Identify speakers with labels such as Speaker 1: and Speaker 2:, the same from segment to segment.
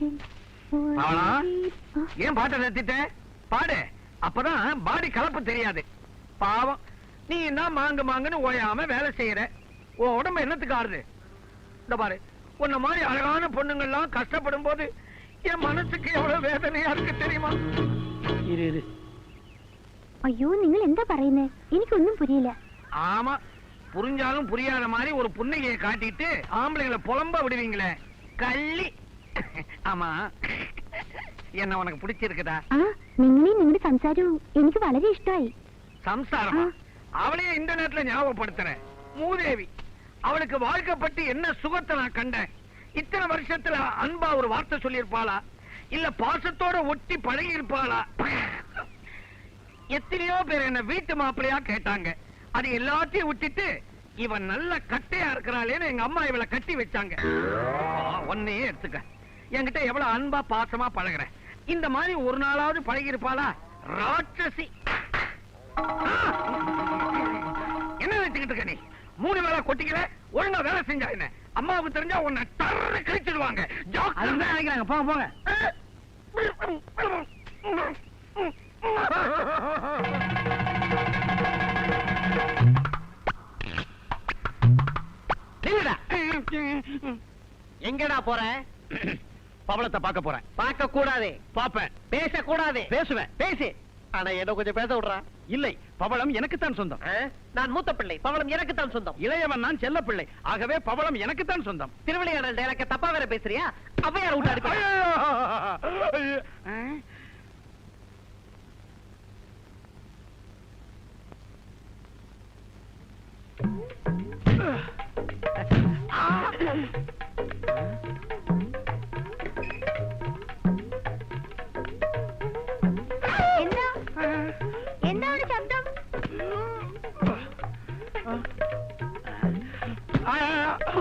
Speaker 1: காதல்
Speaker 2: பாவனா?
Speaker 1: ஆ,
Speaker 2: ஏன் பாட்டை நிறுத்திட்ட பாடு அப்பதான் பாடி கலப்பு தெரியாது பாவம் நீ என்ன மாங்கு மாங்குன்னு ஓயாம வேலை செய்யற உன் உடம்பு என்னத்துக்கு ஆறுது இந்த பாரு உன்ன மாதிரி அழகான பொண்ணுங்கள்லாம் கஷ்டப்படும் போது என் மனசுக்கு எவ்வளவு வேதனையா இருக்கு தெரியுமா இரு இரு
Speaker 1: അയ്യോ നിങ്ങൾ എന്താ പറയുന്നേ എനിക്കൊന്നും പുരിയില്ല
Speaker 2: ஆமா புரிஞ்சாலும் புரியாத மாதிரி ஒரு புன்னகையை காட்டிட்டு ஆம்பளைங்களை புலம்ப விடுவீங்களே கள்ளி ஆமா என்ன உனக்கு பிடிச்சிருக்குதா
Speaker 1: ആ നിങ്ങളെയും നിങ്ങളുടെ സംസാരവും എനിക്ക് വളരെ ഇഷ്ടമായി
Speaker 2: சம்சாரமா
Speaker 1: ஆ.
Speaker 2: அவளையே இந்த நேரத்துல ஞாபகப்படுத்துறேன் மூதேவி அவளுக்கு வாழ்க்கைப்பட்டு என்ன சுகத்தை நான் கண்டேன் இத்தனை வருஷத்துல அன்பா ஒரு வார்த்தை சொல்லியிருப்பாளா இல்ல பாசத்தோட ஒட்டி பழகி இருப்பாளா எத்தனையோ பேர் என்ன வீட்டு மாப்பிள்ளையா கேட்டாங்க அது எல்லாத்தையும் விட்டுட்டு இவன் நல்ல கட்டையா இருக்கிறாளேன்னு எங்க அம்மா இவளை கட்டி வச்சாங்க ஒன்னையே எடுத்துக்க என்கிட்ட எவ்வளவு அன்பா பாசமா பழகுறேன். இந்த மாதிரி ஒரு நாளாவது பழகி இருப்பாளா ராட்சசி என்ன வச்சுக்கிட்டு இருக்க நீ? மூணு வேளை கொட்டிக்கல ஒழுங்கா வேலை செஞ்சா என்ன? அம்மாவுக்கு தெரிஞ்சா உன்னை தர கழிச்சிடுவாங்க. நினைக்கிறாங்க போங்க போங்க.
Speaker 3: எங்கடா போற?
Speaker 2: பவளத்தை பார்க்க போறேன்.
Speaker 3: பார்க்க கூடாது.
Speaker 2: பாப்பேன்
Speaker 3: பேச கூடாது
Speaker 2: பேசுவேன்.
Speaker 3: பேசு. ஆனா என்ன கொஞ்சம் பேச விடுறா?
Speaker 2: இல்லை பவளம் எனக்குத்தான் சொந்தம்?
Speaker 3: நான் மூத்த பிள்ளை. பவளம் எனக்கு தான் சொந்தம்.
Speaker 2: இளையவன் நான் செல்ல பிள்ளை. ஆகவே பவளம் எனக்குத்தான் சொந்தம்.
Speaker 3: திருவிளையாடல் எனக்கு தப்பா வேற பேசுறியா? அவையார் விட்டு அடிப்ப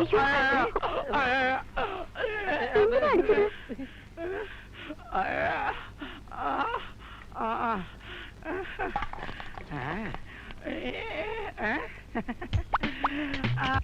Speaker 2: ஆ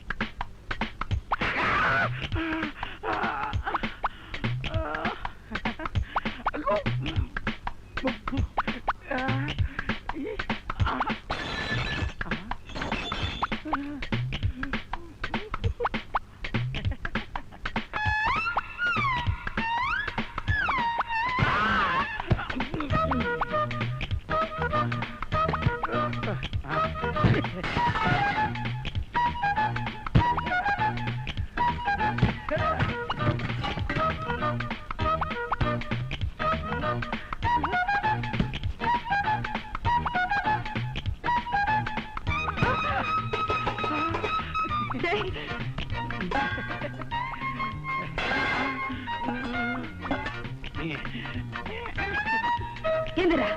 Speaker 1: எந்திரா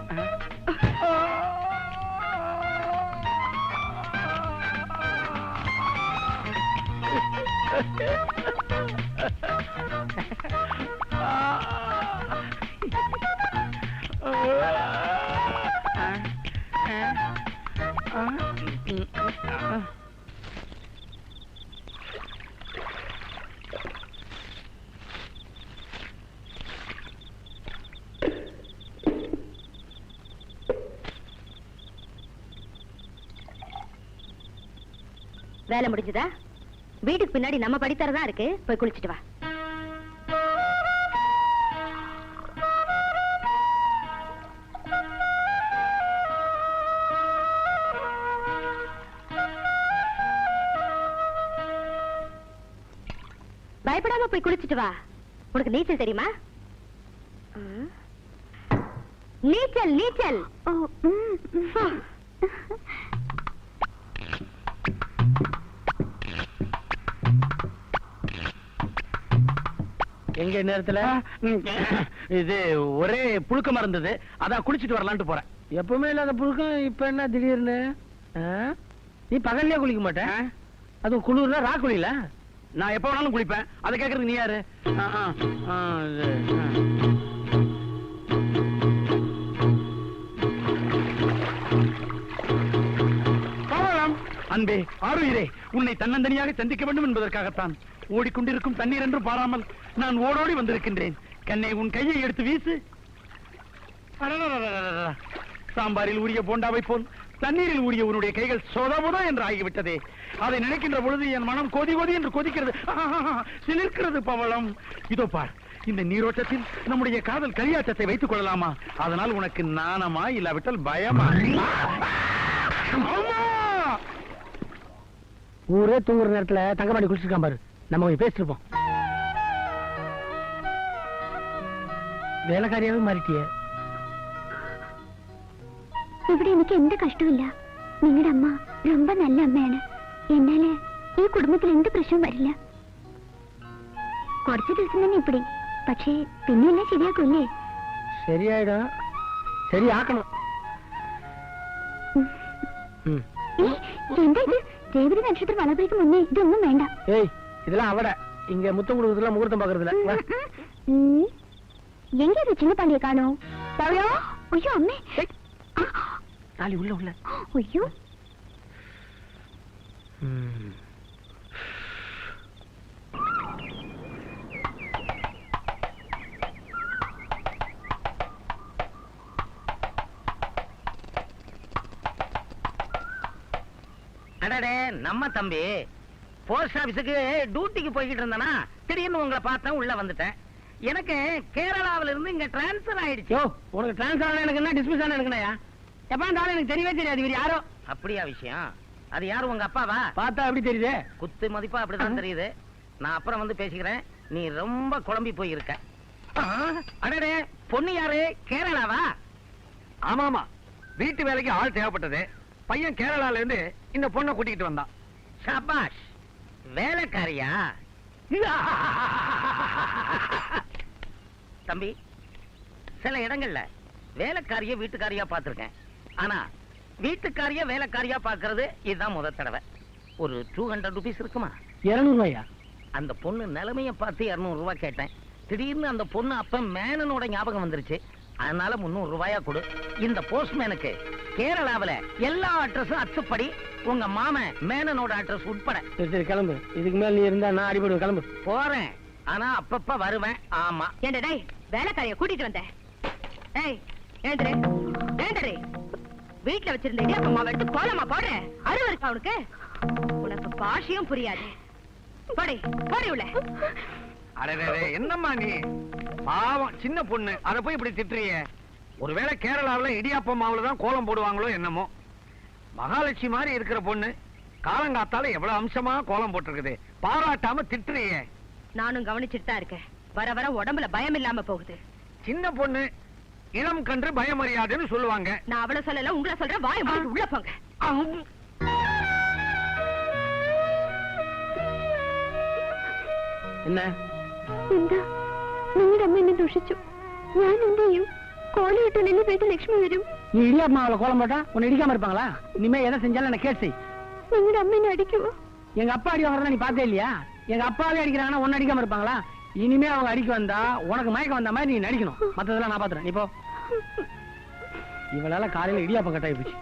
Speaker 1: Yeah. வீட்டுக்கு பின்னாடி நம்ம படித்தரதான் இருக்கு? போய் குளிச்சிட்டு வா. பயப்படாம போய் குளிச்சிட்டு வா. உனக்கு நீச்சல் தெரியுமா. நீச்சல் நீச்சல்.
Speaker 2: எங்க நேரத்துல இது ஒரே புழுக்கமா இருந்தது அதான் குளிச்சிட்டு வரலான்ட்டு போறேன்.
Speaker 4: எப்பவுமே இல்லாத புழுக்கம் இப்ப என்ன திடீர்னு? நீ பகல்லே குளிக்க மாட்ட? அதுவும் குளிர்னா ரா குளியல?
Speaker 2: நான் எப்ப வேணாலும் குளிப்பேன். அதை கேக்குறதுக்கு நீ யாரு? அன்பே ஆறுயிரே உன்னை தன்னந்தனியாக சந்திக்க வேண்டும் என்பதற்காகத்தான். ஓடிக்கொண்டிருக்கும் தண்ணீர் என்று பாராமல் நான் ஓடோடி வந்திருக்கின்றேன்.
Speaker 3: கண்ணை உன் கையை எடுத்து வீசு. சாம்பாரில் ஊறிய போண்டாவை போல் தண்ணீரில் ஊறிய உன்னுடைய கைகள் சொதமுதோ என்று ஆகிவிட்டதே. அதை நினைக்கின்ற பொழுது என் மனம் கொதி கொதி என்று கொதிக்கிறது. சிலிர்க்கிறது பவளம். இதோ பார் இந்த நீரோட்டத்தில் நம்முடைய காதல் களியாட்டத்தை வைத்துக் கொள்ளலாமா? அதனால் உனக்கு நாணமா இல்லாவிட்டால் பயமா?
Speaker 4: ஊரே தூங்குற நேரத்துல தங்கப்பாடி குளிச்சிருக்கான் பாரு நம்ம கொஞ்சம் பேசிட்டு இருப்போம் வேலைக்காரியாவே மாறிட்டியே
Speaker 1: ഇവിടെ എനിക്ക് എന്ത് കഷ്ടമില്ല നിങ്ങളുടെ അമ്മ ரொம்ப നല്ല അമ്മയാണ് എന്നാല് ഈ കുടുംബത്തിൽ എന്ത് പ്രശ്നവും വരില്ല കുറച്ച് ദിവസം തന്നെ ഇപ്പിടി പക്ഷേ പിന്നെല്ലാം ശരിയാക്കൂല്ലേ
Speaker 4: சரியாயிடும் சரி ஆக்கணும் ம்.
Speaker 1: ഏ, എന്താ ഇത് രേവതി നക്ഷത്രം വളർത്തേക്ക് മുന്നേ ഇതൊന്നും വേണ്ട
Speaker 4: ஏய் இதெல்லாம் அவட இங்க முத்தம் கொடுக்கறதுல முகூர்த்தம் பாக்குறதுல வா.
Speaker 1: ഉം. എങ്ക ഇത് ചിന്ന പാണ്ടിയെ കാണോ പവളോ അയ്യോ അമ്മേ ആ,
Speaker 4: நாளி உள்ள உள்ள
Speaker 1: അയ്യോ
Speaker 4: ம்.
Speaker 5: நம்ம தம்பி போஸ்ட் ஆபீஸுக்கு டியூட்டிக்கு போய்கிட்டு இருந்தனா திடீர்னு உங்களை பார்த்தேன் உள்ள வந்துட்டேன். எனக்கு கேரளாவில இருந்து இங்க டிரான்ஸ்ஃபர் ஆயிடுச்சு.
Speaker 4: யோ உனக்கு டிரான்ஸ்ஃபர் ஆன எனக்கு என்ன டிஸ்மிஸ் ஆன எனக்குண்ணா எப்பா இந்த ஆளு எனக்கு தெரியவே தெரியாது இவர் யாரோ?
Speaker 5: அப்படியா விஷயம்? அது யாரு உங்க அப்பாவா?
Speaker 4: பார்த்தா எப்படி தெரியுதே?
Speaker 5: குத்து மதிப்பா அப்படிதான் தெரியுது. நான் அப்புறம் வந்து பேசிக்கிறேன். நீ ரொம்ப குழம்பி போயிருக்க. அடடே பொண்ணு யாரு? கேரளாவா?
Speaker 2: ஆமாமா. வீட்டு வேலைக்கு ஆள் தேவைப்பட்டது. பையன் கேரளால இருந்து இந்த பொண்ணை கூட்டிக்கிட்டு வந்தான்.
Speaker 5: சபாஷ் வேலைக்காரியா? தம்பி சில இடங்கள்ல வேலைக்காரிய வீட்டுக்காரியா பார்த்திருக்கேன். ஆனா வீட்டுக்காரிய வேலைக்காரியா பார்க்கிறது இதுதான் முத தடவை. ஒரு டூ ஹண்ட்ரட் ருபீஸ் இருக்குமா?
Speaker 4: இருநூறு ரூபாயா
Speaker 5: அந்த பொண்ணு நிலைமைய பார்த்து 200 ரூபாய் கேட்டேன். திடீர்னு அந்த பொண்ணு அப்ப மேனனோட ஞாபகம் வந்துருச்சு. அதனால 300 ரூபாயா கொடு. இந்த போஸ்ட்மேனுக்கு கேரளாவுல எல்லா அட்ரஸும் அச்சுப்படி உங்க மாமன் மேனனோட அட்ரஸ் உட்பட.
Speaker 4: சரி சரி கிளம்பு. இதுக்கு மேல நீ இருந்தா நான் அடிபடுவேன் கிளம்பு.
Speaker 5: போறேன். ஆனா அப்பப்ப வருவேன். ஆமா.
Speaker 6: ஏண்டா டேய் வேலைக்காரிய கூட்டிட்டு வந்தேன் ஏய் ஏந்திரு. ஏந்திரு வீட்டுல வச்சிருந்த இடியாப்பம்மா எடுத்து கோலமா போடுற? அருவ இருக்கா உனக்கு? உனக்கு பாஷையும் புரியாது. போடி போடி உள்ள.
Speaker 2: அடடே என்னம்மா நீ? பாவம் சின்ன பொண்ணு. அத போய் இப்படி திட்டுறியே? ஒருவேளை கேரளாவுல இடியாப்பம் மாவுல தான் கோலம் போடுவாங்களோ என்னமோ? மகாலட்சுமி மாதிரி இருக்கிற பொண்ணு காலங்காத்தால எவ்வளவு அம்சமா கோலம் போட்டிருக்குது. பாராட்டாம திட்டுறியே.
Speaker 6: நானும் கவனிச்சுட்டு தான் இருக்கேன். வர வர உடம்புல பயம் இல்லாம போகுது.
Speaker 2: சின்ன பொண்ணு இளம் கன்று பயமறியாதுன்னு சொல்லுவாங்க.
Speaker 6: நான் அவள சொல்லல உங்களை சொல்றேன். வாய உள்ள போங்க.
Speaker 4: என்ன?
Speaker 1: എന്താ നിങ്ങളുടെ അമ്മ എന്നെ ദുഷിച്ചു ഞാൻ എന്ത് ചെയ്യും കോലയിട്ടില്ലെങ്കിൽ വീട്ടിൽ ലക്ഷ്മി വരും
Speaker 4: நீ இடியாப்ப மாவுல கோலம் போட்டா உன்னை இடிக்காம இருப்பாங்களா இனிமே எதை செஞ்சாலும் என்ன கேட்டு செய்
Speaker 1: നിങ്ങളുടെ അമ്മ എന്നെ അടിക്കുമോ
Speaker 4: எங்க அப்பா அடி வாங்குறதா நீ பார்த்தே இல்லையா எங்க அப்பாவே அடிக்கிறாங்கன்னா உன்னை அடிக்காம இருப்பாங்களா இனிமே அவங்க அடிக்க வந்தா உனக்கு மயக்கம் வந்த மாதிரி நீ நடிக்கணும் மத்ததெல்லாம் நான் பாத்துறேன் நீ போ இவளால காலையில இடியாப்பம் கட்டாயி போச்சு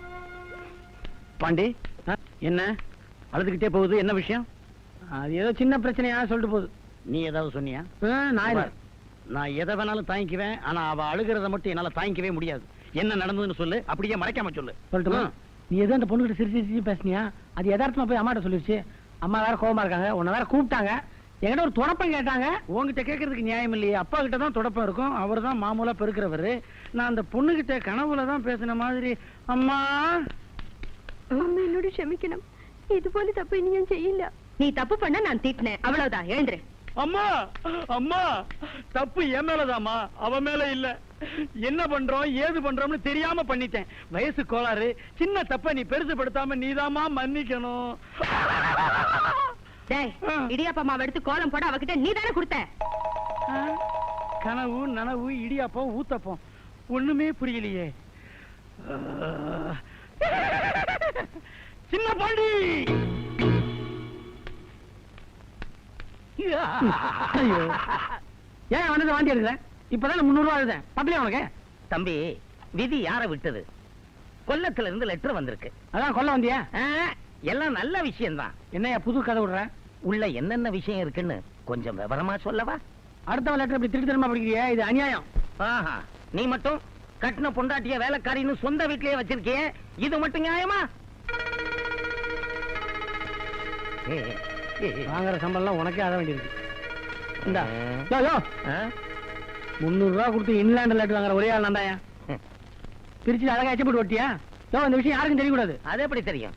Speaker 3: பாண்டி
Speaker 4: ஆ?
Speaker 3: என்ன அழுதுகிட்டே போகுது என்ன விஷயம்
Speaker 4: அது ஏதோ சின்ன பிரச்சனையா சொல்லிட்டு போகுது
Speaker 3: நீ ஏதாவது சொன்னியா?
Speaker 4: நான்
Speaker 3: எதை வேணாலும் தாங்கிக்குவேன் ஆனா அவ அழுகிறத மட்டும் என்னால தாங்கிக்கவே முடியாது. என்ன நடந்ததுன்னு சொல்லு அப்படியே மறைக்காம சொல்லு.
Speaker 4: சொல்லட்டுமா? நீ எதோ அந்த பொண்ணுகிட்ட சிரிச்சு சிரிச்சு பேசினியா? அது எதார்த்தமா போய் அம்மாட்ட சொல்லிருச்சு. அம்மா வேற கோபமா இருக்காங்க உன்ன வேற கூப்பிட்டாங்க. என்கிட்ட ஒரு துடப்பம் கேட்டாங்க.
Speaker 3: உங்ககிட்ட கேட்கறதுக்கு நியாயம் இல்லையே. அப்பா கிட்ட தான் துடப்பம் இருக்கும். அவர் தான் மாமூலா பெருக்கிறவர். நான் அந்த பொண்ணுகிட்ட கனவுல தான் பேசின மாதிரி அம்மா.
Speaker 1: அம்மா என்னோட இது போல தப்பு இனியும் செய்யல.
Speaker 6: நீ தப்பு பண்ண நான் திட்டினேன். அவ்வளவுதான் எழுந்துரு.
Speaker 3: அம்மா அம்மா தப்பு என் மேலதாம்மா அவ மேல இல்ல. என்ன பண்றோம் ஏது பண்றோம்னு தெரியாம பண்ணிட்டேன். வயசு கோளாறு சின்ன தப்ப நீ பெருசுபடுத்தாம நீதாம்மா மன்னிக்கணும்.
Speaker 6: டேய் இடியாப்பம்மாவை எடுத்து கோலம் போட அவகிட்ட நீ தானே கொடுத்த?
Speaker 3: கனவு நனவு இடியாப்பம் ஊத்தப்பம் ஒண்ணுமே புரியலையே. சின்ன பாண்டி!
Speaker 4: ஐயோ. ஏன் வந்து வாண்டி எடுக்கிற? இப்பதான் முந்நூறு ரூபா எழுதேன். பத்தலையா உனக்கு?
Speaker 5: தம்பி விதி யார விட்டது? கொல்லத்துல இருந்து லெட்டர் வந்திருக்கு.
Speaker 4: அதான் கொல்ல வந்தியா?
Speaker 5: எல்லாம் நல்ல விஷயம்தான்.
Speaker 4: என்னையா புது கதை விடுற?
Speaker 5: உள்ள என்னென்ன விஷயம் இருக்குன்னு கொஞ்சம் விவரமா சொல்லவா?
Speaker 4: அடுத்தவன் லெட்டர் இப்படி திருட்டு தரமா படிக்கிறியே? இது அநியாயம்.
Speaker 5: ஆஹா நீ மட்டும் கட்டின பொண்டாட்டிய வேலைக்காரின்னு சொந்த வீட்லயே வச்சிருக்கியே? இது மட்டும் நியாயமா?
Speaker 4: வாங்குற சம்பளம்லாம் உனக்கே ஆக வேண்டியிருக்கு. இந்தா. யோ யோ. முந்நூறுரூவா கொடுத்து இன்லாண்டு லேட்டு வாங்குற ஒரே ஆள்
Speaker 5: நந்தாயா
Speaker 4: பிரிச்சு அழகா எச்சப்பட்டு ஓட்டியா? யோ இந்த விஷயம் யாருக்கும் தெரியக்கூடாது.
Speaker 5: அது எப்படி தெரியும்?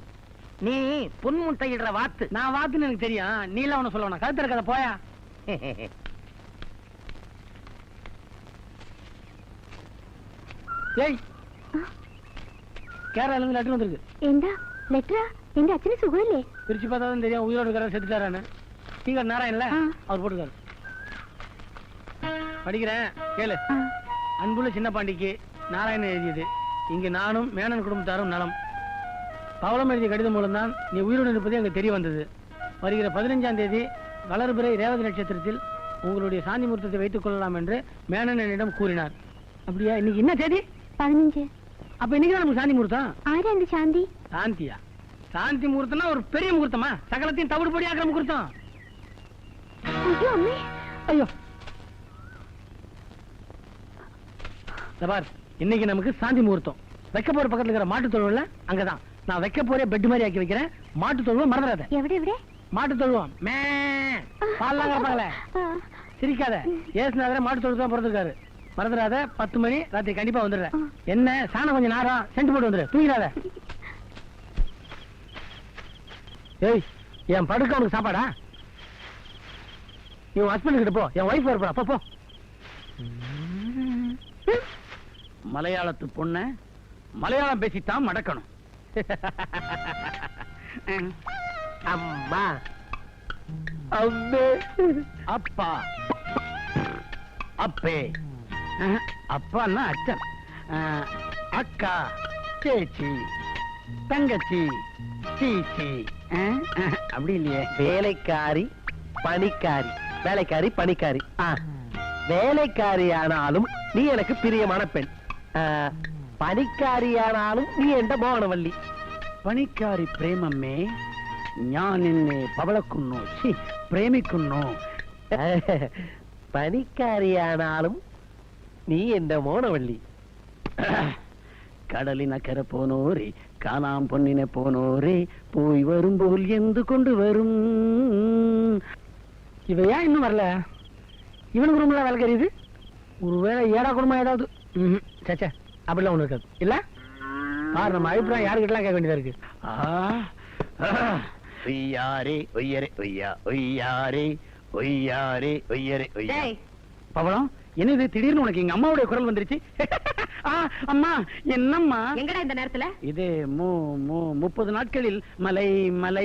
Speaker 5: நீ புன்முட்டையிடுற வாத்து.
Speaker 4: நான் வாத்துன்னு எனக்கு தெரியும். நீல எல்லாம் ஒன்று சொல்லணும் கருத்து இருக்கதை போயா. ஏய். கேரளால இருந்து லெட்டர் வந்திருக்கு.
Speaker 1: எந்த லெட்டரா എന്റെ അച്ഛന് സുഖമില്ലേ
Speaker 4: பிரிச்சு பார்த்தா தான் தெரியும் உயிரோடு இருக்கிற செத்துட்டாரான்னு நீங்க நாராயணன்ல
Speaker 1: ஆ.
Speaker 4: அவர் போட்டுக்காரு படிக்கிறேன் கேளு
Speaker 1: ആ,
Speaker 4: அன்புள்ள சின்ன பாண்டிக்கு நாராயணன் எழுதியது இங்கு நானும் மேனன் குடும்பத்தாரும் நலம் பவளம் எழுதிய கடிதம் மூலம்தான் நீ உயிரோடு இருப்பது அங்கு தெரிய வந்தது வருகிற பதினஞ்சாம் தேதி வளர்பிறை ரேவதி நட்சத்திரத்தில் உங்களுடைய சாந்தி முகூர்த்தத்தை வைத்துக் கொள்ளலாம் என்று மேனன் என்னிடம் கூறினார் அப்படியா இன்னைக்கு என்ன தேதி
Speaker 1: പതിനഞ്ച്
Speaker 4: அப்ப இன்னைக்கு தான் நமக்கு சாந்தி முகூர்த்தம்
Speaker 1: ആരാ എന്റെ ശാന്തി
Speaker 4: சாந்தியா சாந்தி முகூர்த்தம்னா ஒரு பெரிய முகூர்த்தமா சகலத்தையும் தவிடுபடி ஆக்கிற முகூர்த்தம்
Speaker 1: അയ്യോ അമ്മേ
Speaker 4: ஐயோ இந்த பார் இன்னைக்கு நமக்கு சாந்தி முகூர்த்தம் வைக்க போற பக்கத்துல இருக்கிற மாட்டு தொழுவல அங்கதான் நான் வைக்க போற பெட் மாதிரி ஆக்கி வைக்கிறேன் மாட்டு தொழுவம் மறந்துடாத
Speaker 1: എവിടെ എവിടെ
Speaker 4: மாட்டு தொழுவம் மே பால்லாம் கிடப்பாங்களே
Speaker 1: ആ,
Speaker 4: சிரிக்காத ஏசுநாதர மாட்டு தொழுவு தான் பிறந்திருக்காரு மறந்துடாத பத்து மணி ராத்திரி கண்டிப்பா வந்துடுறேன் என்ன சாணம் கொஞ்சம் நாரம் சென்ட் போட்டு வந்துடு தூங்கிடாத ஏய் என் படுக்க உனக்கு சாப்பாடா? நீ ஹஸ்பண்ட் கிட்ட போ என் ஒய்ஃப் வரப்பா போ போ.
Speaker 3: மலையாளத்து பொண்ண மலையாளம் பேசித்தான் மடக்கணும்.
Speaker 5: அம்மா.
Speaker 4: அம்மே
Speaker 3: அப்பா. அப்பே. அப்பான்னா அச்சன் அக்கா சேச்சி தங்கச்சி சீச்சி. அப்படி இல்லையே.
Speaker 5: வேலைக்காரி பணிக்காரி. வேலைக்காரி பணிக்காரி. வேலைக்காரியானாலும் நீ எனக்கு பிரியமான பெண். பணிக்காரியானாலும் நீ எந்த மோகனவல்லி.
Speaker 3: பணிக்காரி பிரேமம்மே ஞான் என்னை பவளக்குன்னோ சி பிரேமிக்குன்னோ
Speaker 5: பணிக்காரியானாலும் நீ எந்த மோனவள்ளி
Speaker 3: கடலின கரப்போனோரே காணாம் பொன்னின போனோரே போய் வரும் போல் எந்து கொண்டு வரும்.
Speaker 4: இவ ஏன் இன்னும் வரல? இவனுக்கு ரூம்ல வேலை கறியுது ஒருவேளை ஏடா குடும்பம் ஏதாவது? சச்சா அப்படிலாம் ஒன்று இருக்காது. இல்ல? பாரு நம்ம அபிப்பிராயம் யாருக்கிட்டலாம் கேட்க வேண்டியதா இருக்கு?
Speaker 3: ஒய்யாரே ஒய்யரே ஒய்யா ஒய்யாரே ஒய்யாரே ஒய்யரே
Speaker 6: ஒய்யா.
Speaker 3: பவளம்? என்னது திடீர்னு உனக்கு எங்க அம்மாவுடைய குரல் வந்துருச்சு? அம்மா என்னம்மா?
Speaker 6: எங்கடா இந்த நேரத்துல?
Speaker 3: இது முப்பது நாட்களில் மலை மலை.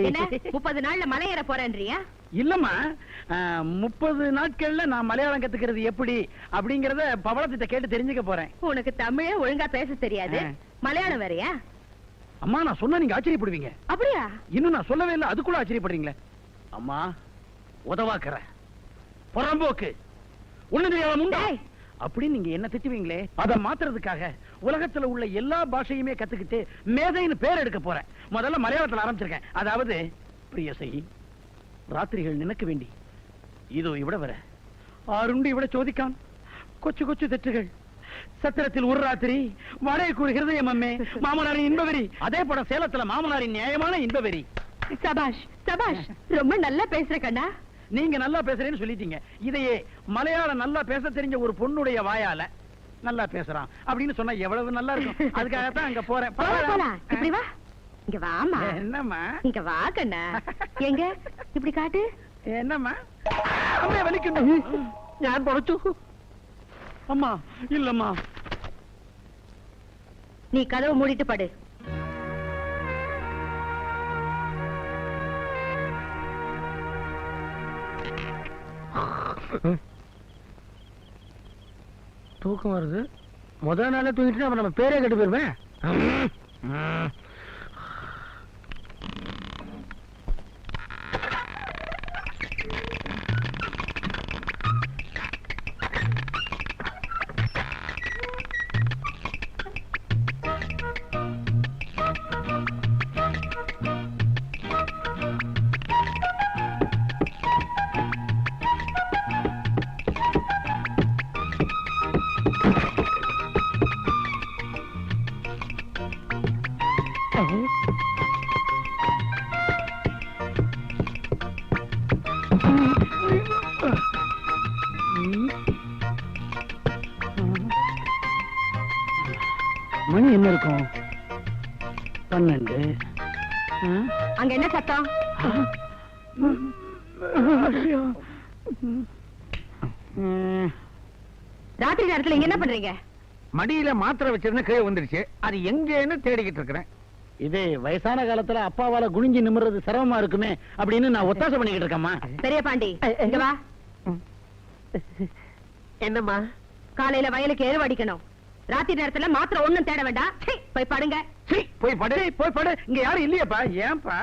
Speaker 6: முப்பது நாள்ல மலை ஏற போறேன்றியா?
Speaker 3: இல்லம்மா முப்பது நாட்கள்ல நான் மலையாளம் கத்துக்கிறது எப்படி அப்படிங்கறத பவளத்திட்ட கேட்டு தெரிஞ்சுக்க போறேன்.
Speaker 6: உனக்கு தமிழே ஒழுங்கா பேச தெரியாது. மலையாளம் வேறயா?
Speaker 3: அம்மா நான் சொன்னா நீங்க ஆச்சரியப்படுவீங்க.
Speaker 6: அப்படியா?
Speaker 3: இன்னும் நான் சொல்லவே இல்லை அதுக்குள்ள ஆச்சரியப்படுறீங்களே. அம்மா உதவாக்குற. புறம்போக்கு. ஒண்ணு தெரியாத முண்டா?
Speaker 6: டேய்.
Speaker 3: அப்படி நீங்க என்ன திட்டுவீங்களே? அதை மாத்துறதுக்காக உலகத்துல உள்ள எல்லா பாஷையுமே கத்துக்கிட்டு மேதைன்னு பேர் எடுக்க போறேன். முதல்ல மலையாளத்துல ஆரம்பிச்சிருக்கேன். அதாவது பிரியசை ராத்திரிகள் நினைக்க வேண்டி. இதோ இவிட வர. ஆறுண்டு இவிட சோதிக்கான் கொச்சு கொச்சு தெற்றுகள். சத்திரத்தில் ஒரு ராத்திரி வடைய கூறு ஹிருதயம் அம்மே. மாமனாரின் இன்பவெறி. அதே படம் சேலத்துல மாமனாரின் நியாயமான இன்பவெறி.
Speaker 6: சபாஷ் சபாஷ் ரொம்ப நல்லா பேசுற கண்ணா.
Speaker 3: நீங்க நல்லா பேசுறேன்னு சொல்லிட்டீங்க. இதையே மலையாளம் நல்லா பேச தெரிஞ்ச ஒரு பொண்ணுடைய வாயால நல்லா பேசுறான் அப்படின்னு சொன்னா எவ்வளவு நல்லா இருக்கும். அதுக்காகத்தான் அங்க போறேன்.
Speaker 6: இங்க வாமா
Speaker 3: என்னம்மா?
Speaker 6: இங்க வா கண்ணா. எங்க? இப்படி காட்டு.
Speaker 3: என்னம்மா? அம்மா வலிக்கணும்
Speaker 4: நான் பொறச்சு
Speaker 3: அம்மா இல்லம்மா
Speaker 6: நீ கதவு மூடிட்டு படு.
Speaker 4: தூக்கம் வருது. முதல் நாளே தூங்கிட்டு அப்புறம் நம்ம பேரே கெட்டு போயிருவேன்
Speaker 2: மடியில மாத்திரை வச்சிருந்த கீழே வந்துருச்சு அது எங்கன்னு தேடிக்கிட்டு இருக்கிறேன்.
Speaker 4: இது வயசான காலத்துல அப்பாவால குனிஞ்சு நிமிர்றது சிரமமா இருக்குமே அப்படின்னு நான் ஒத்தாசை பண்ணிக்கிட்டு இருக்கேம்மா.
Speaker 6: பெரிய பாண்டி இங்க வா.
Speaker 5: என்னம்மா?
Speaker 6: காலையில வயலுக்கு எருவு அடிக்கணும். ராத்திரி நேரத்துல மாத்திரை ஒண்ணும் தேட வேண்டாம். போய் படுங்க.
Speaker 2: போய் படு.
Speaker 4: போய் படு. இங்க யாரும் இல்லையாப்பா. ஏன்பா?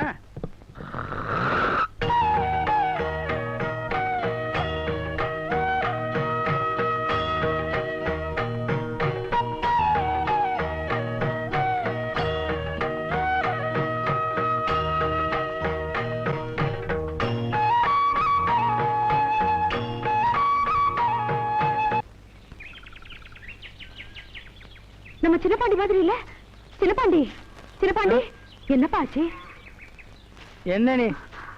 Speaker 6: நம்ம சின்னப்பாண்டி மாதிரி இல்ல? சின்னப்பாண்டி சின்னப்பாண்டி என்னப்பா ஆச்சு?
Speaker 4: என்ன நீ?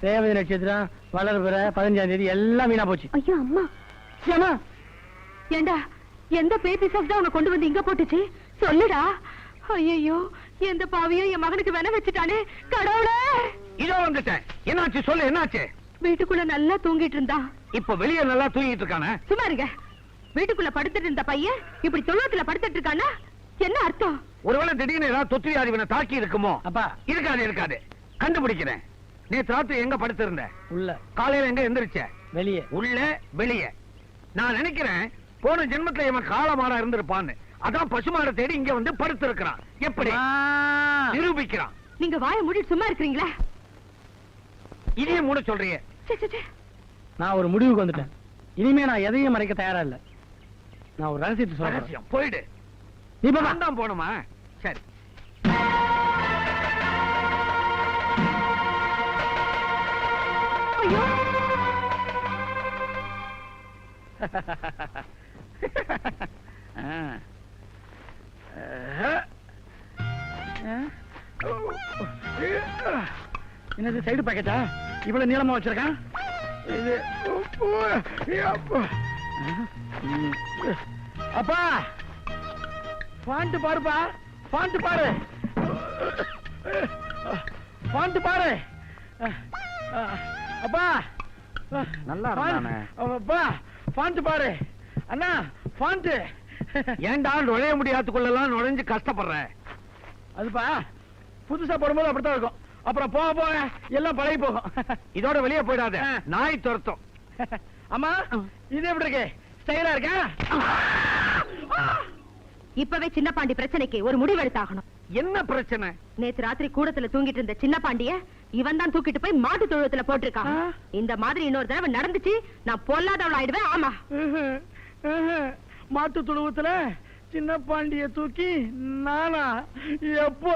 Speaker 4: ரேவதி நட்சத்திரம் வளர்பிற பதினஞ்சாம் தேதி எல்லாம் வீணா போச்சு.
Speaker 1: ஐயோ அம்மா.
Speaker 4: ஏம்மா?
Speaker 6: ஏண்டா எந்த பேய் பிசாஸ் தான் உன்னை கொண்டு வந்து இங்க போட்டுச்சு? சொல்லுடா. ஐயோ எந்த பாவியும் என் மகனுக்கு வேண வச்சுட்டானே கடவுளே.
Speaker 2: இதோ வந்துட்டேன் என்னாச்சு சொல்லு என்னாச்சு?
Speaker 6: வீட்டுக்குள்ள நல்லா தூங்கிட்டு இருந்தா.
Speaker 2: இப்ப வெளியே நல்லா தூங்கிட்டு இருக்கானே?
Speaker 6: சும்மா இருங்க. வீட்டுக்குள்ள படுத்துட்டு இருந்த பையன் இப்படி தொழுவத்துல படுத்துட்டு இருக்கானா? என்ன அர்த்தம்?
Speaker 2: ஒருவேளை திடீர்னு ஏதாவது தொற்று வியாதி இவனை தாக்கி இருக்குமோ?
Speaker 4: அப்பா.
Speaker 2: இருக்காது இருக்காது. கண்டுபிடிக்கிறேன். நேத்து ராத்திரி எங்க படுத்திருந்த
Speaker 4: உள்ள.
Speaker 2: காலையில எங்க எந்திரிச்ச?
Speaker 4: வெளியே.
Speaker 2: உள்ள வெளிய. நான் நினைக்கிறேன் போன ஜென்மத்துல இவன் காலமாடா இருந்திருப்பான்னு. அதான் பசுமாட தேடி இங்க வந்து படுத்திருக்கிறான். எப்படி? நிரூபிக்கிறான்.
Speaker 6: நீங்க வாயை மூடிட்டு சும்மா இருக்கிறீங்களா?
Speaker 2: இதையும் மூட சொல்றீங்க.
Speaker 6: சே, சே, சே.
Speaker 4: நான் ஒரு முடிவுக்கு வந்துட்டேன். இனிமே நான் எதையும் மறைக்க தயாரா இல்ல. நான் ஒரு ரகசியத்தை சொல்றேன்.
Speaker 2: போயிடு.
Speaker 4: நீ போப்பா.
Speaker 2: நான் தான் போணுமா சரி.
Speaker 4: என்னது சைடு பாக்கெட்டா இவ்வளவு நீளமா வச்சிருக்கான்? இது அப்பா. ஃபாண்ட் பாருப்பா. ஃபாண்ட் பாரு. ஃபாண்ட் பாரு. அப்பா.
Speaker 2: நல்லா இருந்தானே.
Speaker 4: அப்பா ஃபாண்ட் பாரு. அண்ணா ஃபாண்ட்
Speaker 2: ஏன்டா நுழைய முடியாதுக்குள்ளலாம் நுழைஞ்சு கஷ்டப்படுற?
Speaker 4: அதுப்பா புதுசா போடும்போது அப்படித்தான் இருக்கும். அப்புறம் போக போக எல்லாம் பழகி போகும்.
Speaker 2: இதோட வெளியே போயிடாத. நாய் துரத்தும்.
Speaker 4: அம்மா இது எப்படி இருக்கு? ஸ்டைலா இருக்கா?
Speaker 6: இப்பவே சின்ன பாண்டி பிரச்சனைக்கு ஒரு முடிவு எடுத்தாகணும்
Speaker 2: என்ன பிரச்சனை?
Speaker 6: நேத்து ராத்திரி கூடத்துல தூங்கிட்டு இருந்த சின்ன பாண்டிய இவன் தான் தூக்கிட்டு போய் மாட்டு தொழுவத்துல போட்டிருக்கான். இந்த மாதிரி இன்னொரு தடவை நடந்துச்சு நான் பொல்லாதவள் ஆயிடுவேன் ஆமா.
Speaker 4: மாட்டு துழுவத்துல சின்ன பாண்டிய தூக்கி நானா? எப்போ?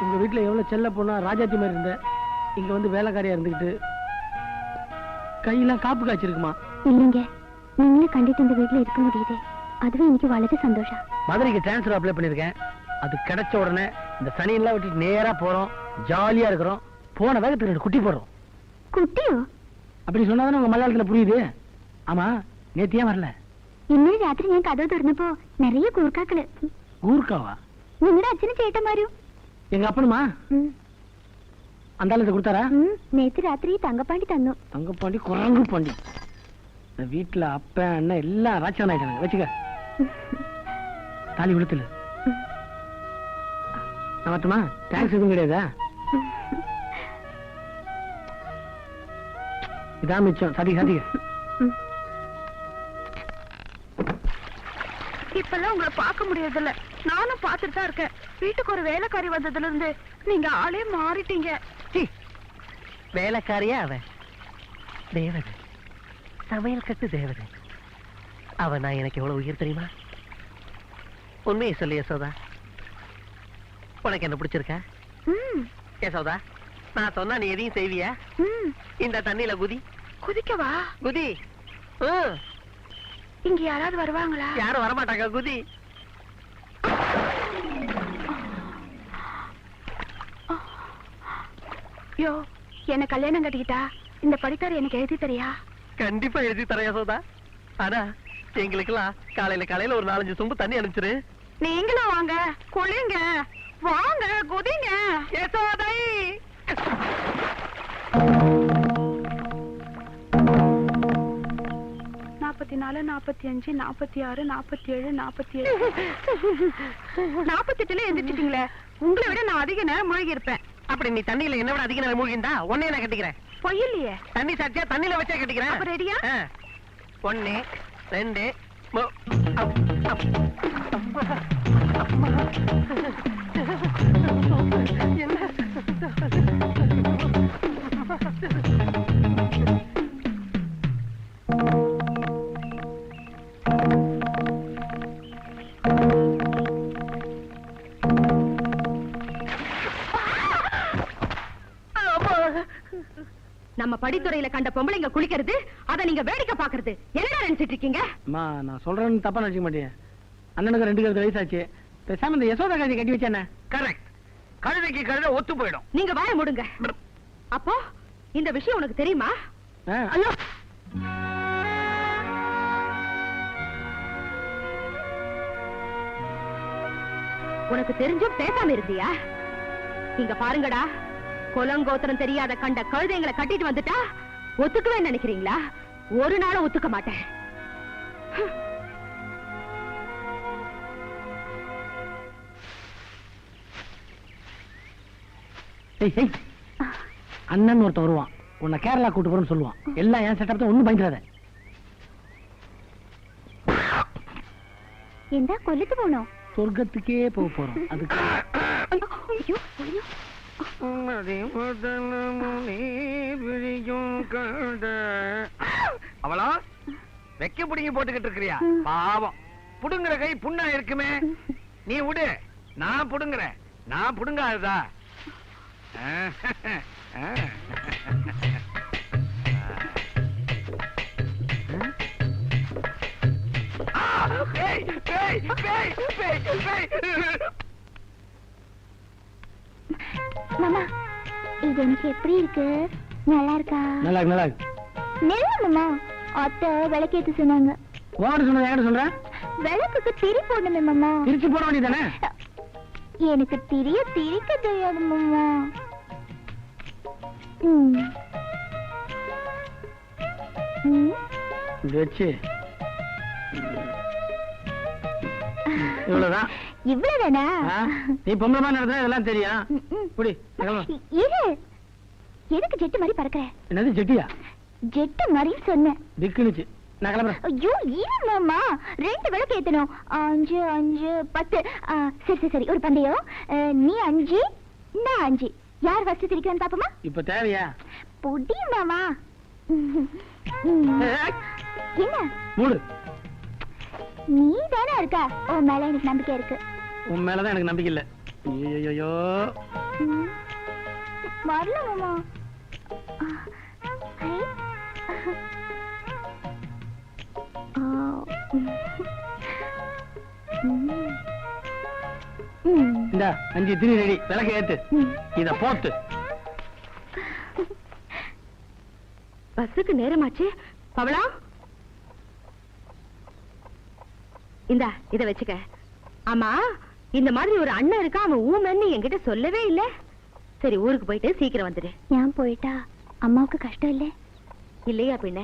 Speaker 4: உங்க வீட்டுல எவ்வளவு செல்ல பொண்ணா ராஜாத்தி மாதிரி இருந்த? இங்க வந்து வேலைக்காரியா இருந்துகிட்டு கையெல்லாம் காப்பு காய்ச்சிருக்குமா
Speaker 1: இல்லைங்க நீங்களும் கண்டிட்டு இந்த வீட்டுல இருக்க முடியுது அதுவே எனக்கு വളരെ சந்தோஷம்
Speaker 4: மதுரைக்கு டிரான்ஸ்ஃபர் அப்ளை பண்ணிருக்கேன் அது கிடைச்ச உடனே இந்த சனி எல்லாம் விட்டுட்டு நேரா போறோம் ஜாலியா இருக்கிறோம் போன வேகத்துக்கு ரெண்டு குட்டி போடுறோம்
Speaker 1: കുട്ടിയോ
Speaker 4: அப்படி சொன்னாதானே உங்க மலையாளத்துல புரியுது ஆமா நேத்து ஏன் வரல
Speaker 1: ഇന്നലെ രാത്രി ഞാൻ കഥ തുറന്നപ്പോ നിറയെ കൂർക്കാക്കള്
Speaker 4: ஊருக்காவா
Speaker 1: നിങ്ങളുടെ അച്ഛനും ചേട്ടന്മാരും
Speaker 4: எங்க அப்பனுமா அந்தாலும் இதை கொடுத்தாரா?
Speaker 1: நேற்று ராத்திரி தங்கப்பாண்டி
Speaker 4: தந்தோம். தங்கப்பாண்டி குரங்கு பாண்டி. இந்த வீட்டில் அப்பன் அண்ணன் எல்லாம் ராட்சவன் ஆயிட்டாங்க தாலி விழுத்துல மாட்டுமா டேக்ஸ் எதுவும் கிடையாதா? இதான் மிச்சம். சரி சரிங்க
Speaker 6: இப்பெல்லாம் உங்களை பார்க்க முடியறதில்ல. நானும் பார்த்துட்டு தான் இருக்கேன். வீட்டுக்கு ஒரு வேலைக்காரி வந்ததுல இருந்து நீங்க ஆளே மாறிட்டீங்க.
Speaker 5: வேலைக்காரியா அவன்? தேவதை. சமையல் கட்டு தேவதை. அவன் நான் எனக்கு எவ்வளவு உயிர் தெரியுமா? உண்மையை சொல்லு யசோதா உனக்கு என்ன பிடிச்சிருக்கா? யசோதா நான் சொன்னா நீ எதையும் செய்வியா. இந்த தண்ணியில குதி.
Speaker 6: குதிக்கவா?
Speaker 5: குதி.
Speaker 6: இங்க யாராவது வருவாங்களா?
Speaker 5: யாரும் வரமாட்டாங்க குதி.
Speaker 6: யோ என்ன கல்யாணம் கட்டிக்கிட்டா?
Speaker 1: இந்த படித்தார் எனக்கு எழுதி தரியா?
Speaker 7: கண்டிப்பா எழுதி தரேன் யசோதா ஆனா எங்களுக்கெல்லாம் காலையில காலையில ஒரு நாலஞ்சு சொம்பு தண்ணி அனுப்பிச்சிரு.
Speaker 6: நீங்களும் வாங்க குளிங்க வாங்க குதிங்க.
Speaker 2: யசோதை
Speaker 1: நாற்பத்தி நாலு நாற்பத்தி அஞ்சு நாற்பத்தி ஆறு நாற்பத்தி ஏழு நாற்பத்தி ஏழு
Speaker 6: நாப்பத்தெட்டுல எந்திரிச்சிட்டீங்களே. உங்களை விட நான் அதிக நேரம் மூழ்கி இருப்பேன்
Speaker 7: அப்படி நீ தண்ணியில என்ன விட அதிக நேரம் மூழ்கிண்டா உன்னைய நான் கட்டிக்கிறேன்.
Speaker 6: பொய் இல்லையே
Speaker 7: தண்ணி சாச்சியா தண்ணியில வச்சே கட்டிக்கிறேன்.
Speaker 6: அப்ப ரெடியா?
Speaker 7: ஒண்ணு ரெண்டு. என்ன?
Speaker 6: நம்ம படித்துறையில கண்ட பொம்பளைங்க குளிக்கிறது அத நீங்க வேடிக்கை பாக்குறது என்ன நினைச்சிட்டு இருக்கீங்க?
Speaker 4: அம்மா நான் சொல்றேன்னு தப்பா நினைச்சுக்க மாட்டேன். அண்ணனுக்கு ரெண்டு கருத்து வயசாச்சு. பேசாம இந்த யசோதா கதை கட்டி வச்சானே
Speaker 2: கரெக்ட் கழுதைக்கு கழுதை ஒத்து போயிடும்.
Speaker 6: நீங்க வாய முடுங்க. அப்போ இந்த விஷயம் உனக்கு தெரியுமா?
Speaker 4: ஐயோ!
Speaker 6: உனக்கு தெரிஞ்சும் பேசாம இருந்தியா? இங்க பாருங்கடா. குலங்கோத்திரம் தெரியாத கண்ட கழுதைங்களை கட்டிட்டு வந்துட்டா ஒத்துக்கவே நினைக்கிறீங்களா? ஒரு நாளும் ஒத்துக்க மாட்டேன்.
Speaker 4: அண்ணன் ஒருத்தன் வருவான். உன்னை கேரளா கூட்டு போறேன்னு சொல்லுவான். எல்லாம் என் செட்டப் ஒண்ணும் பயந்துடாத.
Speaker 1: எந்தா கொல்லுக்கு போனோம்?
Speaker 4: சொர்க்கத்துக்கே போக போறோம். அதுக்கு
Speaker 2: அவளா? வெக்க புடிங்கி போட்டுக்கிட்டு இருக்கிறியா? பாவம். புடுங்குற கை புண்ணா இருக்குமே. நீ விடு. நான் புடுங்குறேன். நான் புடுங்காததா? பேய், பேய், பேய், பேய், பேய்.
Speaker 1: மாமா இது எனக்கு எப்படி இருக்கு? நல்லா இருக்கா?
Speaker 4: நல்லா இருக்கு, நல்லா இருக்கு.
Speaker 1: நெல்ல மாமா. அத்தை விளக்கேத்து சொன்னாங்க.
Speaker 4: ஓடு சொன்னது என்கிட்ட சொல்றேன்
Speaker 1: விளக்குக்கு திரி போடணுமே மாமா.
Speaker 4: திருச்சி போட வேண்டியதானே
Speaker 1: எனக்கு திரிய திரிக்க தெரியாது மாமா.
Speaker 4: வச்சு. இவ்வளவுதான்.
Speaker 1: இவ்வளவுதானா?
Speaker 4: நீ பொம்பளை மாதிரி நடந்தா இதெல்லாம் தெரியும். புடி
Speaker 1: இரு. எதுக்கு ஜெட்டு மாதிரி பறக்கிற?
Speaker 4: என்னது செட்டியா
Speaker 1: ஜெட்டு மாதிரி சொன்னேன்.
Speaker 4: திக்குனுச்சு. நான் கிளம்புறேன்.
Speaker 1: ஐயோ இரு மாமா. ரெண்டு விளக்கு ஏத்தணும். அஞ்சு அஞ்சு பத்து. சரி சரி ஒரு பந்தயம். நீ அஞ்சு நான் அஞ்சு. யார் ஃபர்ஸ்ட் திரிக்கிறான்னு பாப்போமா?
Speaker 4: இப்ப தேவையா?
Speaker 1: புடி மாமா. என்ன?
Speaker 4: மூடு.
Speaker 1: நீ தானே இருக்கா. உன் மேல எனக்கு நம்பிக்கை இருக்கு.
Speaker 4: உன் மேலதான் எனக்கு நம்பிக்கை இல்ல. ஐயோ.
Speaker 1: வரல மாமா.
Speaker 4: இந்த அஞ்சு திரி ரெடி. விளக்கு ஏத்து. இத போட்டு.
Speaker 6: பஸ்ஸுக்கு நேரமாச்சு. பவளா? இந்தா இத வச்சுக்க. ஆமா இந்த மாதிரி ஒரு அண்ணன் இருக்கா அவன் ஊமன்னு என்கிட்ட சொல்லவே இல்ல. சரி ஊருக்கு போயிட்டு சீக்கிரம் வந்துடு.
Speaker 1: நான் போயிட்டா? அம்மாவுக்கு கஷ்டம் இல்லை.
Speaker 6: இல்லையா பின்ன?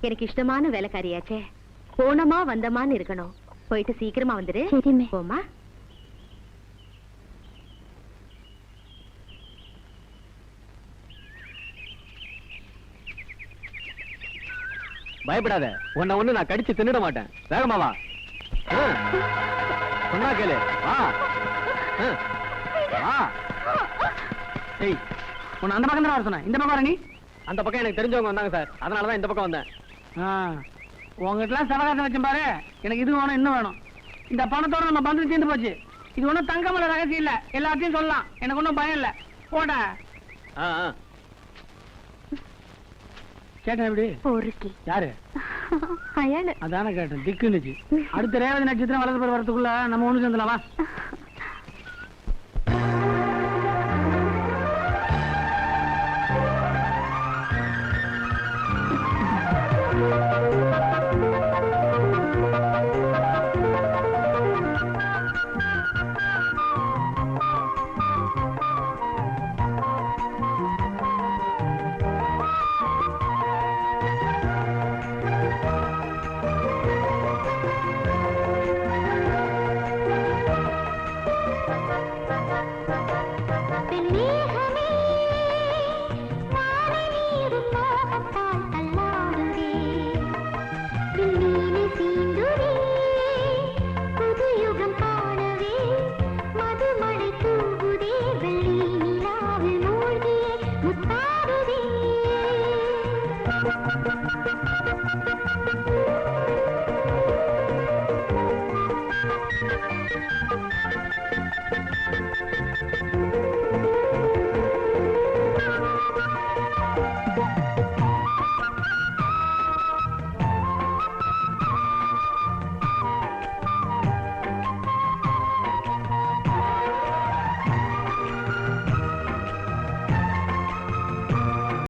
Speaker 6: எனக்கு இஷ்டமான வேலைக்காரியாச்சே. போனமா வந்தமான்னு இருக்கணும். போயிட்டு சீக்கிரமா வந்துடு.
Speaker 1: சரிம்மே.
Speaker 6: போமா
Speaker 7: பயப்படாத. உன்னை ஒண்ணு நான் கடிச்சு தின்னுட மாட்டேன். வேகமா வா. ஆ. சொன்னா கேளு. வா. ஆ. வா.
Speaker 4: ஏய் உன்னை அந்த பக்கம் தான் வர சொன்னேன். இந்த பக்கம் வர நீ.
Speaker 7: அந்த பக்கம் எனக்கு தெரிஞ்சவங்க வந்தாங்க சார். அதனாலதான் இந்த பக்கம் வந்தேன்.
Speaker 4: ஆ. உங்ககிட்டலாம் சவகாசம் வச்சேன் பாரு. எனக்கு இது வேணும் இன்னும் வேணும். இந்த பணத்தோட நம்ம பந்து தீர்ந்து போச்சு. இது ஒன்றும் தங்கமல்ல ரகசியம் இல்ல. எல்லாத்தையும் சொல்லலாம். எனக்கு ஒன்றும் பயம் இல்ல. போட.
Speaker 7: ஆ, ஆ.
Speaker 4: கேட்டேன் எப்படி? யாரு? அதானே கேட்டேன் திக்குன்னுச்சு. அடுத்த ரேவதி நட்சத்திரம் வளர்ந்து வரதுக்குள்ள நம்ம ஒண்ணு சேர்ந்துலாம் வா.